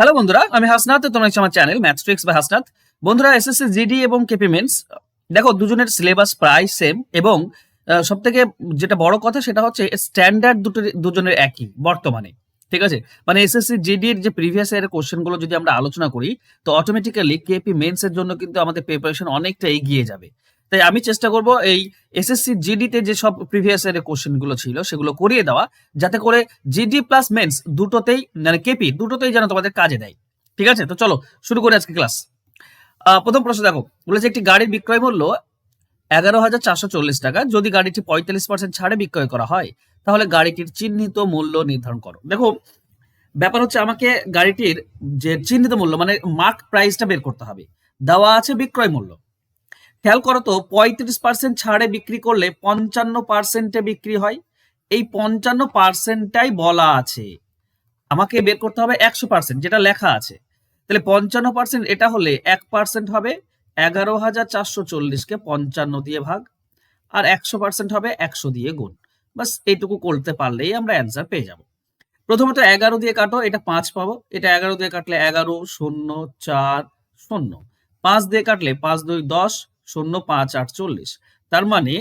Hello বন্ধুরা, আমি হাসনাত, তোমরা আমার চ্যানেল ম্যাথট্রিক্স বা হাসনাত। বন্ধুরা এসএসসি জিডি এবং কেপি মেন্স দেখো, দুজনের সিলেবাস প্রায় সেম এবং সব থেকে যেটা বড় কথা সেটা হচ্ছে স্ট্যান্ডার্ড দুটো দুজনের একই, বর্তমানে, ঠিক আছে? মানে এসএসসি জিডির যে প্রিভিয়াস ইয়ারের কোশ্চেনগুলো যদি আমরা আলোচনা করি, তো অটোমেটিক্যালি কেপি মেন্স এর জন্য কিন্তু আমাদের প্রিপারেশন অনেকটা এগিয়ে যাবে। তাই আমি চেষ্টা করব এই এসএসসি জিডিতে যে সব প্রিভিয়াস ইয়ারের কোশ্চেনগুলো ছিল, সেগুলো করিয়ে দেওয়া, যাতে করে জিডি প্লাস মেন্স দুটোতেই মানে কেপি দুটোতেই যেন তোমাদের কাজে দেয়। ঠিক আছে? তো চলো, শুরু করি আজকে ক্লাস প্রথম প্রশ্ন দেখো, বলেছে একটি গাড়ির বিক্রয় মূল্য এগারো হাজার চারশো চল্লিশ টাকা, যদি গাড়িটি পঁয়তাল্লিশ পার্সেন্ট ছাড়ে বিক্রয় করা হয়, তাহলে গাড়িটির চিহ্নিত মূল্য নির্ধারণ করো। দেখো, ব্যাপার হচ্ছে আমাকে গাড়িটির যে চিহ্নিত মূল্য মানে মার্ক প্রাইসটা বের করতে হবে। দেওয়া আছে বিক্রয় মূল্য। খেয়াল করো তো, পঁয়ত্রিশ পার্সেন্ট ছাড়ে বিক্রি করলে পঞ্চান্ন পার্সেন্টে বিক্রি হয়। এই পঞ্চান্ন পার্সেন্টটাই বলা আছে। আমাকে বের করতে হবে একশো পার্সেন্ট যেটা লেখা আছে। তাহলে পঞ্চান্ন পার্সেন্ট এটা হলে এক পার্সেন্ট হবে, এগারো হাজার চারশো চল্লিশকে পঞ্চান্ন দিয়ে ভাগ, আর একশো পার্সেন্ট হবে একশো দিয়ে গুণ। বাস এইটুকু করতে পারলেই আমরা অ্যান্সার পেয়ে যাব। প্রথমত এগারো দিয়ে কাটো, এটা পাঁচ পাবো। এটা এগারো দিয়ে কাটলে এগারো, শূন্য, চার, শূন্য। পাঁচ দিয়ে কাটলে পাঁচ, দুই, দশ শূন্য পাঁচ আট চল্লিশ তার মানে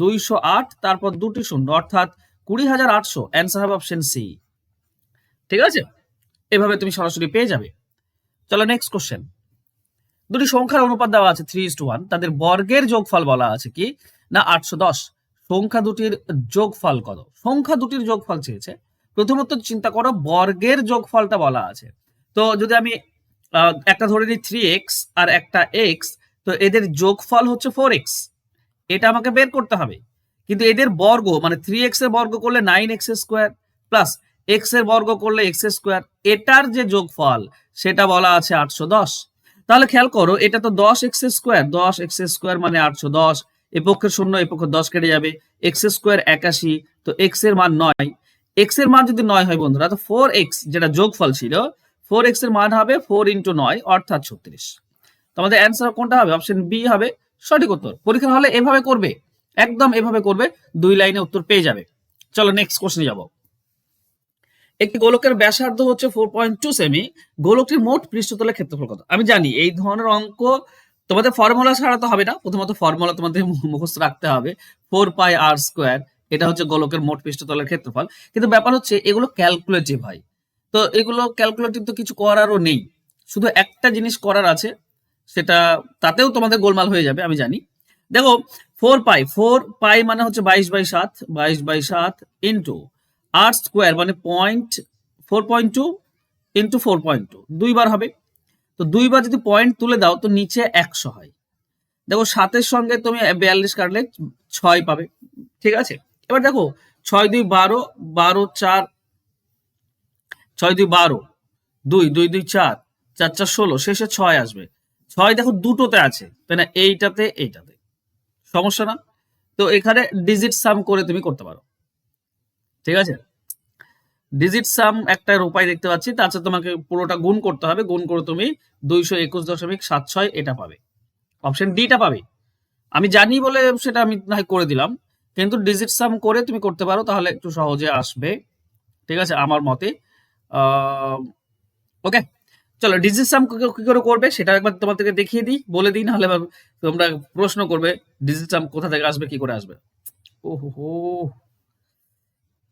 দুইশো আট, তারপর দুটি শূন্য, অর্থাৎ কুড়ি হাজার আটশো। অ্যান্সার হবে অপশন সি ঠিক আছে? এভাবে তুমি সরাসরি পেয়ে যাবে। চলো নেক্সট কোশ্চেন দুটি সংখ্যার অনুপাত দেওয়া আছে থ্রি ইস টু ওয়ান তাদের বর্গের যোগফল বলা আছে কি? না, আটশো দশ। সংখ্যা দুটির যোগফল কত? সংখ্যা দুটির যোগফল চেয়েছে। প্রথমত চিন্তা করো, বর্গের যোগফলটা বলা আছে। তো যদি আমি একটা ধরে নিই থ্রি এক্স আর একটা এক্স তো এদের যোগফল হচ্ছে ফোর এক্স এটা আমাকে বের করতে হবে। কিন্তু এদের বর্গ মানে থ্রি এক্সের বর্গ করলে নাইন এক্স স্কোয়ার প্লাস এক্সের বর্গ করলে এক্স স্কোয়ার এটার যে যোগফল, সেটা বলা আছে আটশো দশ। তাহলে খেয়াল করো, এটা তো দশ এক্স স্কোয়ার দশ এক্স স্কোয়ার মানে আটশো দশ। এ পক্ষের শূন্য, এ পক্ষে দশ কেটে যাবে। এক্স স্কোয়ার একাশি, তো এক্সের মান নয়। এক্সের মান যদি নয় হয় বন্ধুরা, তো ফোর এক্স যেটা যোগফল ছিল ফোর এক্সের মান হবে ফোর ইন্টু নয়, অর্থাৎ ছত্রিশ। তোমাদের অ্যান্সার কোনটা হবে? অপশন বি হবে সঠিক উত্তর। পরীক্ষা হলে এভাবে করবে, একদম এভাবে করবে, দুই লাইনে উত্তর পেয়ে যাবে। চলো নেক্সট কোশ্চেনে যাব। একটি গোলকের ব্যাসার্ধ হচ্ছে ফোর পয়েন্ট টু সেমি গোলকটির মোট পৃষ্ঠতলের ক্ষেত্রফল কত? আমি জানি, এই ধরনের অঙ্ক তোমাদের ফর্মুলা ছাড়া তো হবে না, প্রথমত ফর্মুলা তোমাদের মুখস্থ রাখতে হবে ফোর পাই আর স্কোয়ার এটা হচ্ছে গোলকের মোট পৃষ্ঠতলের ক্ষেত্রফল। কিন্তু ব্যাপার হচ্ছে, এগুলো ক্যালকুলেটিভ হয়। তো এগুলো ক্যালকুলেটিভ তো কিছু করারও নেই। শুধু একটা জিনিস করার আছে সেটা তাতেও তোমাদের গোলমাল হয়ে যাবে, আমি জানি। দেখো ফোর পাই ফোর পাই মানে হচ্ছে বাইশ বাই সাত, বাইশ বাই সাত ইন্টু আর স্কোয়ার মানে point four point two into four point two দুইবার হবে। তো দুইবার যদি পয়েন্ট তুলে দাও, তো নিচে একশো হয়। দেখো, সাতের সঙ্গে তুমি বিয়াল্লিশ কাটলে ছয় পাবে, ঠিক আছে? এবার দেখো, ছয় দুই বারো বারো চার, ছয় দুই বারো, দুই দুই দুই চার চার চার ষোলো, শেষে ছয় আসবে। ছয় দেখো দুটোতে আছে, তাই না? এইটাতে এইটাতে। সমস্যা না? তো এখানে ডিজিট সাম করে তুমি করতে পারো। ঠিক আছে? ডিজিট সাম একটা উপায় দেখতে পাচ্ছি তাছাড়া তোমাকে পুরোটা গুণ করতে হবে। গুণ করে তুমি দুইশো একুশ দশমিক সাত ছয় এটা পাবে। অপশন ডিটা পাবে। আমি জানি বলে সেটা আমি করে দিলাম, কিন্তু ডিজিট সাম করে তুমি করতে পারো, তাহলে একটু সহজে আসবে। ঠিক আছে? আমার মতে। ওকে চলো ডিজিট সাম কি করে করবে সেটা একবার তোমাদেরকে দেখিয়ে দিই, বলে দিই, নাহলে তোমরা প্রশ্ন করবে ডিজিট সাম কোথা থেকে আসবে, কি করে আসবে। ওহো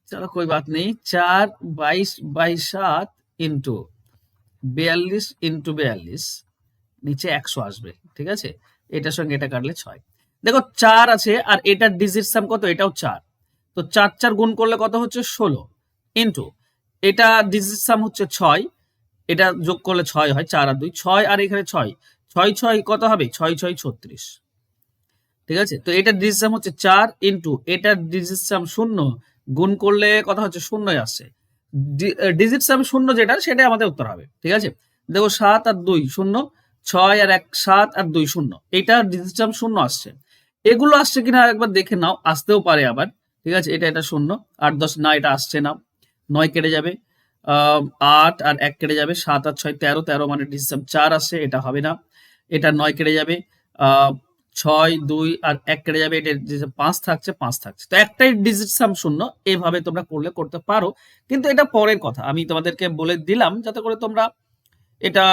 চলো, কই বাত নেই, চার বাইশ বাই সাত ইন্টু বিয়াল্লিশ ইন্টু বিয়াল্লিশ, নিচে একশো আসবে, ঠিক আছে? এটার সঙ্গে এটা কাটলে ছয়। দেখো, চার আছে, আর এটার ডিজিট সাম কত? এটাও চার। তো চার চার গুণ করলে কত হচ্ছে ষোলো। ইন্টু এটা ডিজিট সাম হচ্ছে ছয় এটা যোগ করলে ছয় হয়, চার আর দুই, ছয় আর এখানে ছয়। ছয় ছয় কত হবে? ছয় ছয়, ছত্রিশ। ঠিক আছে? তো এটার ডিজিট সাম হচ্ছে চার ইন্টু এটার ডিজিট সাম শূন্য। গুণ করলে কথা হচ্ছে শূন্যই আসছে ডিজিট সাম শূন্য যেটা, সেটাই আমাদের উত্তর হবে। ঠিক আছে? দেখো সাত আর দুই শূন্য, ছয় আর এক, সাত আর দুই শূন্য। এটা ডিজিট সাম শূন্য আসছে। এগুলো আসছে কিনা একবার দেখে নাও, আসতেও পারে আবার। ঠিক আছে? এটা এটা শূন্য। আট, দশ, না, এটা আসছে না। নয় কেটে যাবে। আট আর এক কেটে যাবে, সাত আর ছয় তেরো তেরো মানে সাম চার আসে, এটা হবে না। এটা নয় কেটে যাবে ছয়, দুই আর এক কেটে যাবে, এটা পাঁচ থাকছে পাঁচ থাকছে। তো একটাই ডিজিট শূন্য, এভাবে তোমরা করলে করতে পারো। কিন্তু এটা পরের কথা, আমি তোমাদেরকে বলে দিলাম যাতে করে তোমরা এটা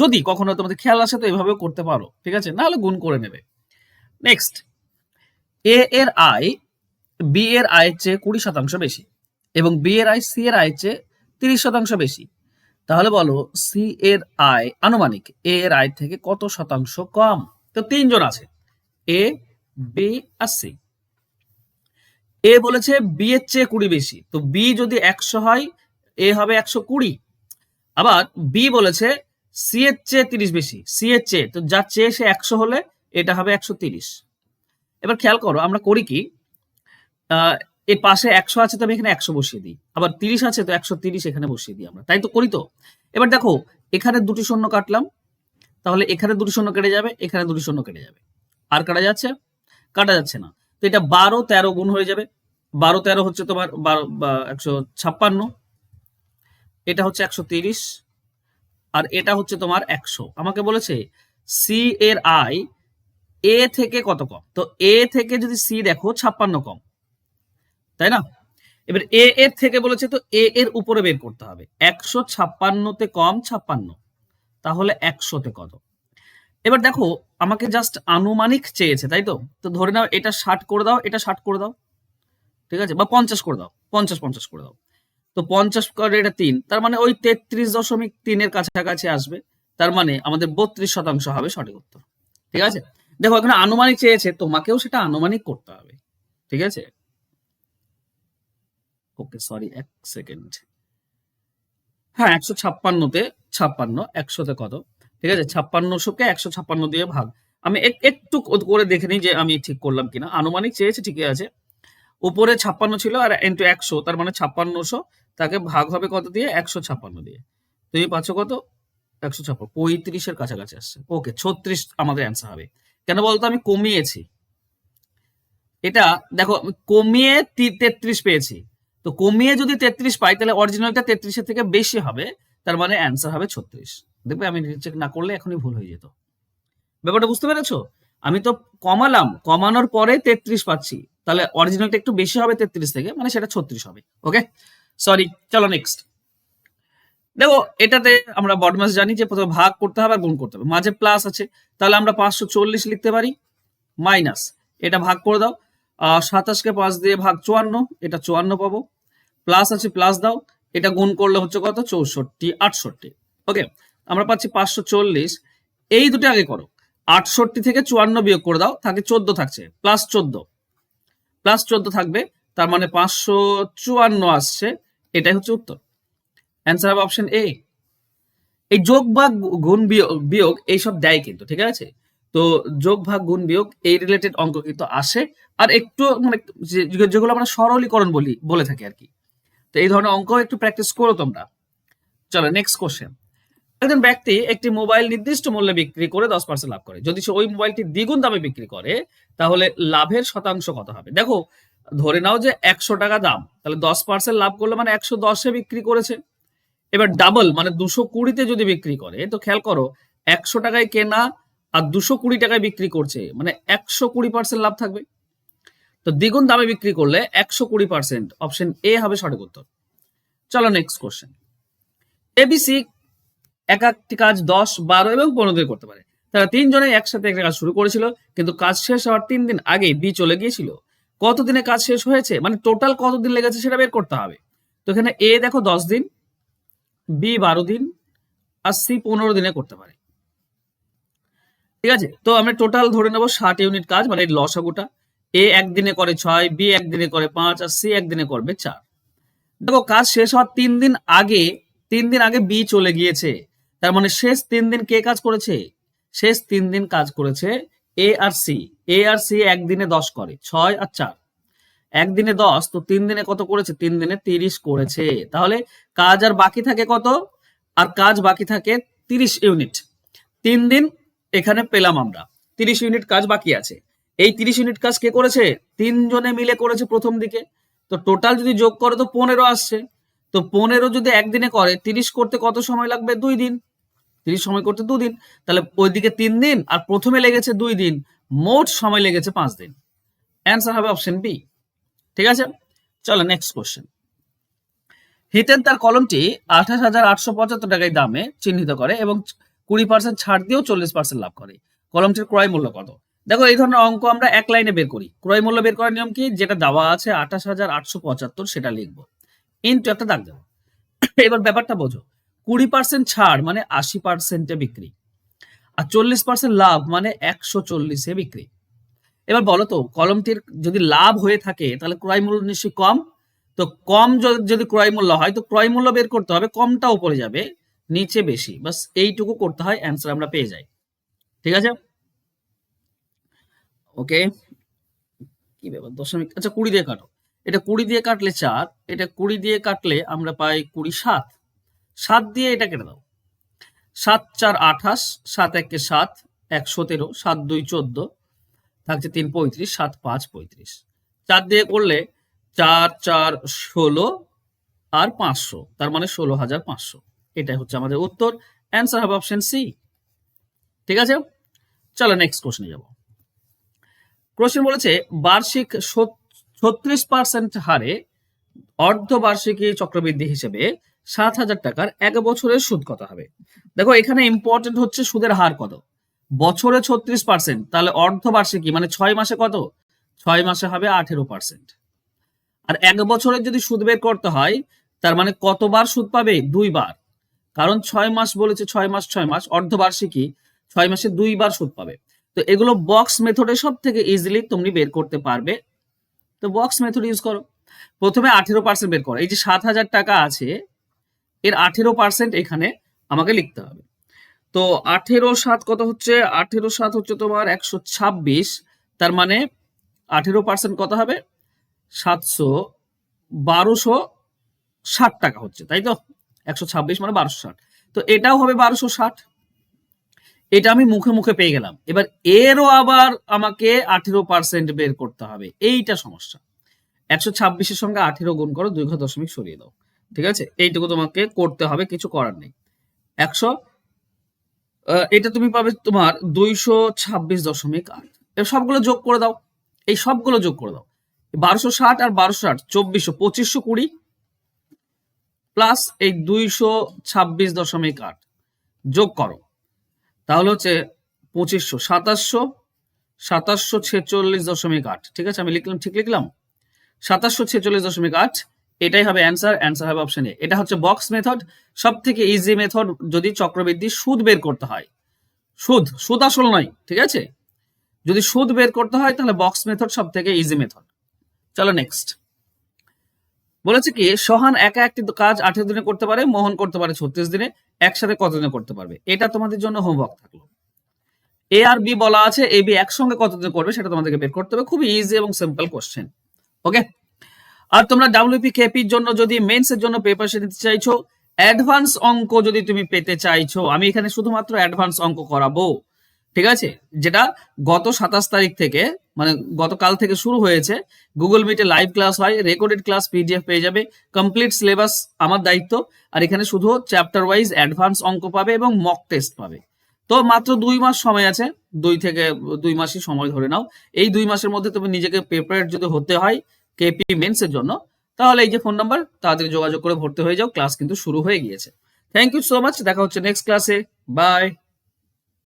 যদি কখনো তোমাদের খেয়াল আসে তো এভাবেও করতে পারো, ঠিক আছে? নাহলে গুণ করে নেবে। নেক্সট এ এর আয় বি এর আয়ের চেয়ে কুড়ি শতাংশ বেশি এবং বি এর আয় সি এর আয়ের চেয়ে তিরিশ শতাংশ বেশি। তাহলে বলো সি এর আয় আনুমানিক এ এর আয় থেকে কত শতাংশ কম? তো তিনজন আছে এ বি আর সি এ বলেছে বি এর চেয়ে কুড়ি বেশি, তো বি যদি একশো হয় এ হবে একশো কুড়ি। আবার বি বলেছে সি এর চেয়ে তিরিশ বেশি সি এর চেয়ে, তো যার চেয়ে সে একশো হলে, এটা হবে একশো তিরিশ। এবার খেয়াল করো, আমরা করি কি এর পাশে একশো আছে তো আমি এখানে একশো বসিয়ে দিই। আবার তিরিশ আছে, তো একশো তিরিশ এখানে বসিয়ে দিই আমরা। তাই তো করি তো? এবার দেখো, এখানে দুটি শূন্য কাটলাম। তাহলে এখানে দুটি শূন্য কেটে যাবে, এখানে দুটি শূন্য কেটে যাবে। আর কাটা যাচ্ছে? কাটা যাচ্ছে না। তো এটা বারো, তেরো গুণ হয়ে যাবে। বারো, তেরো হচ্ছে তোমার বারো একশো ছাপ্পান্ন। এটা হচ্ছে একশো তিরিশ। আর এটা হচ্ছে তোমার একশো। আমাকে বলেছে সি এর আই এ থেকে কত কম? তো এ থেকে যদি সি দেখো, ছাপ্পান্ন কম। তাই না? এবার এ এর থেকে বলেছে তো এ এর উপরে বের করতে হবে। একশো ছাপ্পান্নতে কম ছাপ্পান্ন। তাহলে একশোতে কত? এবার দেখো, আমাকে জাস্ট আনুমানিক চেয়েছে, তাই তো? তো ধরে নাও এটা ষাট করে দাও, এটা ষাট করে দাও। ঠিক আছে? বা পঞ্চাশ করে দাও, পঞ্চাশ পঞ্চাশ করে দাও। তো পঞ্চাশ করে এটা তিন, তার মানে ওই তেত্রিশ দশমিক তিনের কাছাকাছি আসবে। তার মানে আমাদের বত্রিশ শতাংশ হবে সঠিক উত্তর। ঠিক আছে? দেখো, এখানে আনুমানিক চেয়েছে, তোমাকেও সেটা আনুমানিক করতে হবে। ঠিক আছে? ওকে সরি এক সেকেন্ড হ্যাঁ একশো ছাপ্পান্নতে ছাপ্পান্ন, একশোতে কত? ঠিক আছে, ছাপ্পান্নশোকে একশো ছাপ্পান্ন দিয়ে ভাগ। আমি এক- একটু করে দেখে নিই যে আমি ঠিক করলাম কিনা। আনুমানিক চেয়েছে, ঠিকই আছে। উপরে ছাপ্পান্ন ছিল আর ইন্টু একশো, তার মানে ছাপ্পান্নশো, তাকে ভাগ হবে কত দিয়ে? একশো ছাপ্পান্ন দিয়ে। তুমি পাচ্ছ কত? একশো ছাপ্পান্ন, পঁয়ত্রিশের কাছাকাছি আসছে। ওকে, ছত্রিশ আমাদের অ্যান্সার হবে। কেন বলতো? আমি কমিয়েছি। এটা, দেখো, কমিয়ে তেত্রিশ পেয়েছি। তো কমিয়ে যদি তেত্রিশ পাই, তাহলে অরিজিনালটা তেত্রিশের থেকে বেশি হবে, তার মানে অ্যান্সার হবে ছত্রিশ। দেখবে আমি চেক না করলে এখনই ভুল হয়ে যেত। ব্যাপারটা বুঝতে পেরেছ? আমি তো কমালাম, কমানোর পরে তেত্রিশ পাচ্ছি, তাহলে অরিজিনালটা একটু বেশি হবে তেত্রিশ থেকে মানে সেটা ছত্রিশ হবে ওকে সরি চলো নেক্সট দেখো, এটাতে আমরা বডমাস জানি যে প্রথমে ভাগ করতে হবে আর গুণ করতে হবে। মাঝে প্লাস আছে, তাহলে আমরা পাঁচশো চল্লিশ লিখতে পারি মাইনাস এটা ভাগ করে দাও। সাতাশকে পাঁচ দিয়ে ভাগ চুয়ান্ন, এটা চুয়ান্ন পাবো। প্লাস আছে, প্লাস দাও, এটা গুণ করলে হচ্ছে কত? চৌষট্টি, আটষট্টি। ওকে, আমরা পাচ্ছি পাঁচশো চল্লিশ। এই দুটো আগে করো। আটষট্টি থেকে চুয়ান্ন বিয়োগ করে দাও, থাকে চোদ্দ থাকছে, প্লাস চোদ্দ। প্লাস চোদ্দ থাকবে, তার মানে পাঁচশো চুয়ান্ন আসছে, এটাই হচ্ছে উত্তর। অ্যান্সার হবে অপশন এ এই যোগ ভাগ গুণ বিয়োগ বিয়োগ, এইসব দেয় কিন্তু, ঠিক আছে? তো যোগ ভাগ গুণ বিয়োগ, এই রিলেটেড অঙ্ক কিন্তু আসে। আর একটু মানে যেগুলো আমরা সরলীকরণ বলি, বলে থাকি আর কি। তো এই ধরনের অঙ্ক একটু প্র্যাকটিস করো তোমরা। চলো নেক্সট কোশ্চেন একজন ব্যক্তি একটি মোবাইল নির্দিষ্ট মূল্যে বিক্রি করে দশ পার্সেন্ট লাভ করে। যদি সে ওই মোবাইলটি দ্বিগুণ দামে বিক্রি করে, তাহলে লাভের শতাংশ কত হবে? দেখো, ধরে নাও যে একশো টাকা দাম, তাহলে দশ পার্সেন্ট লাভ করলে মানে একশো দশে বিক্রি করেছে। এবার ডাবল মানে দুশো কুড়িতে যদি বিক্রি করে, তো খেয়াল করো, একশো টাকায় কেনা আর দুশো কুড়ি টাকায় বিক্রি করছে মানে একশো কুড়ি পার্সেন্ট লাভ থাকবে। তো দ্বিগুণ দামে বিক্রি করলে একশো কুড়ি পার্সেন্ট অপশন এ হবে সঠিক উত্তর। চলো নেক্সট কোশ্চেন এবিসি এক একটি কাজ দশ, বারো এবং পনেরো দিন করতে পারে। তারা তিনজনে একসাথে একটা কাজ শুরু করেছিল, কিন্তু কাজ শেষ হওয়ার তিন দিন আগে বি চলে গিয়েছিল। কতদিনে কাজ শেষ হয়েছে? মানে টোটাল কতদিন লেগেছে সেটা বের করতে হবে। তো এখানে এ দেখো দশ দিন বি বারো দিন, আর সি পনেরো দিনে করতে পারে। ঠিক আছে? তো আমরা টোটাল ধরে নেব ষাট ইউনিট কাজ মানে লসাগুটা এ একদিনে করে ছয়, বি একদিনে করে পাঁচ, আর সি একদিনে করবে চার। দেখো, কাজ শেষ হওয়ার তিন দিন আগে, তিন দিন আগে বি চলে গিয়েছে। তার মানে শেষ তিন দিন কে কাজ করেছে? শেষ তিন দিন কাজ করেছে এ আর সি। এ আর সি একদিনে দশ করে, ছয় আর চার। একদিনে দশ, তো তিন দিনে কত করেছে? তিন দিনে তিরিশ করেছে। তাহলে কাজ আর বাকি থাকে কত? আর কাজ বাকি থাকে তিরিশ ইউনিট। তিন দিন এখানে পেলাম আমরা। তিরিশ ইউনিট কাজ বাকি আছে। এই তিরিশ ইউনিট কাজ কে করেছে? তিনজনে মিলে করেছে প্রথম দিকে। তো টোটাল যদি যোগ করো তো পনেরো আসছে। তো পনেরো যদি একদিনে করে, তিরিশ করতে কত সময় লাগবে? দুই দিন। তিরিশ সময় করতে দুদিন তাহলে ওইদিকে তিন দিন আর প্রথমে লেগেছে দুই দিন। মোট সময় লেগেছে পাঁচ দিন। অ্যান্সার হবে অপশন বি ঠিক আছে? চলো নেক্সট কোশ্চেন হিতেন তার কলমটি আঠাশ হাজার আটশো পঁচাত্তর টাকায় দামে চিহ্নিত করে এবং কুড়ি পার্সেন্ট ছাড় দিয়েও চল্লিশ পার্সেন্ট লাভ করে। কলমটির ক্রয় মূল্য কত? দেখো, এই ধরনের অঙ্ক আমরা এক লাইনে বের করি। ক্রয় মূল্য বের করার নিয়ম কি? যেটা দেওয়া আছে আঠাশ হাজার আটশো পঁচাত্তর, সেটা লিখব। ইন্টু একটা দাগ দেবো। এবার ব্যাপারটা বোঝো। কুড়ি পার্সেন্ট ছাড় মানে আশি পার্সেন্টে বিক্রি। আর চল্লিশ পার্সেন্ট লাভ মানে একশো চল্লিশে বিক্রি। এবার বলো তো, কলমটির যদি লাভ হয়ে থাকে, তাহলে ক্রয় মূল্য নিশ্চয়ই কম? তো কম যদি ক্রয় মূল্য হয়, তো ক্রয় মূল্য বের করতে হবে, কমটা উপরে যাবে, নিচে বেশি। বাস এইটুকু করতে হয় অ্যান্সার আমরা পেয়ে যাই। ঠিক আছে? ওকে? কি ব্যাপার? দশমিক আচ্ছা কুড়ি দিয়ে কাটো। এটা কুড়ি দিয়ে কাটলে চার, এটা কুড়ি দিয়ে কাটলে আমরা পাই কুড়ি সাত। সাত দিয়ে এটা কেটে দাও। সাত চার আঠাশ, সাত একে সাত এক সতেরো সাত দুই চোদ্দ, থাকছে তিন পঁয়ত্রিশ, সাত পাঁচ পঁয়ত্রিশ। চার দিয়ে করলে চার চার ষোলো আর পাঁচশো, তার মানে ষোলো হাজার পাঁচশো। এটাই হচ্ছে আমাদের উত্তর। অ্যান্সার হবে অপশন সি ঠিক আছে? চলো নেক্সট কোশ্চেনে যাব। কোশ্চেন বলেছে, বার্ষিক ছত্রিশ পার্সেন্ট হারে অর্ধবার্ষিকী চক্রবৃদ্ধি হিসেবে সাত হাজার টাকার এক বছরের সুদ কত হবে? দেখো, এখানে ইম্পর্টেন্ট হচ্ছে সুদের হার কত? বছরে ছত্রিশ পার্সেন্ট তাহলে অর্ধবার্ষিকী মানে ছয় মাসে কত? ছয় মাসে হবে আঠেরো পার্সেন্ট আর এক বছরের যদি সুদ বের করতে হয়, তার মানে কতবার সুদ পাবে? দুইবার। কারণ ছয় মাস বলেছে, ছয় মাস ছয় মাস, অর্ধবার্ষিকী ছয় মাসে দুইবার সুদ পাবে। তো এগুলো বক্স মেথডে সব থেকে ইজিলি তুমি বের করতে পারবে। তো বক্স মেথড ইউজ করো। প্রথমে আঠেরো পার্সেন্ট বের করো। এই যে সাত হাজার টাকা আছে, এর আঠেরো পার্সেন্ট এখানে আমাকে লিখতে হবে। তো আঠেরো সাত কত হচ্ছে? আঠেরো সাত হচ্ছে তোমার একশো ছাব্বিশ। তার মানে আঠেরো পার্সেন্ট কত হবে? সাতশো বারোশো ষাট টাকা হচ্ছে, তাই তো? একশো ছাব্বিশ মানে বারোশো ষাট। তো এটাও হবে বারোশো ষাট। এটা আমি মুখে মুখে পেয়ে গেলাম। এবার এরও আবার আমাকে আঠেরো পার্সেন্ট বের করতে হবে। এইটা সমস্যা। একশো ছাব্বিশের সঙ্গে আঠেরো গুণ করো, দুই দশমিক সরিয়ে দাও। ঠিক আছে? এইটুকু তোমাকে করতে হবে, কিছু করার নেই। একশো এটা তুমি পাবে তোমার দুইশো ছাব্বিশ দশমিক আট। সবগুলো যোগ করে দাও। এই সবগুলো যোগ করে দাও। বারোশো ষাট আর বারোশো ষাট চব্বিশশো, পঁচিশশো কুড়ি প্লাস এই দুইশো ছাব্বিশ দশমিক আট যোগ করো। তাহলে হচ্ছে পঁচিশশো, সাতাশশো সাতাশশো ছেচল্লিশ দশমিক আট। ঠিক আছে? আমি লিখলাম, ঠিক লিখলাম? সাতাশশো ছেচল্লিশ দশমিক আট, এটাই হবে অ্যান্সার অ্যান্সার হবে অপশন এ এটা হচ্ছে বক্স মেথড সব থেকে ইজি মেথড যদি চক্রবৃদ্ধি সুদ বের করতে হয়। সুদ সুদ আসল নয়, ঠিক আছে? যদি সুদ বের করতে হয় তাহলে বক্স মেথড সব থেকে ইজি মেথড চলো নেক্সট বলেছে কি, সোহান একা একটি কাজ আঠেরো দিনে করতে পারে, মোহন করতে পারে ছত্রিশ দিনে, একসাথে কতদিনে করতে পারবে? এটা তোমাদের জন্য হোমওয়ার্ক থাকল। এ আর বি বলা আছে এ বি একসঙ্গে কতদিনে করবে সেটা তোমাদেরকে বের করতে হবে। খুবই ইজি এবং সিম্পল কোশ্চেন ওকে আর তোমরা ডাব্লিউপি কেপির জন্য যদি মেন্স জন্য প্রিপারেশন নিতে চাইছো অ্যাডভান্স অঙ্ক যদি তুমি পেতে চাইছো, আমি এখানে শুধুমাত্র অ্যাডভান্স অঙ্ক করাবো, ঠিক আছে? যেটা গত সাতাশ তারিখ থেকে মানে গতকাল থেকে শুরু হয়েছে। গুগল মিটে লাইভ ক্লাস হয় রেকর্ডেড ক্লাস পিডিএফ পেয়ে যাবে। কমপ্লিট সিলেবাস আমার দায়িত্ব। আর এখানে শুধু চ্যাপ্টার ওয়াইজ অ্যাডভান্স অঙ্ক পাবে এবং মক টেস্ট পাবে। তো মাত্র দুই মাস সময় আছে। দুই থেকে দুই মাসই সময় ধরে নাও। এই দুই মাসের মধ্যে তুমি নিজেকে প্রিপেয়ার যদি হতে হয় কেপি মেন্সের জন্য, তাহলে এই যে ফোন নাম্বার তাড়াতাড়ি যোগাযোগ করে ভর্তি হয়ে যাও। ক্লাস কিন্তু শুরু হয়ে গিয়েছে। থ্যাংক ইউ সো মাচ দেখা হচ্ছে নেক্সট ক্লাসে বাই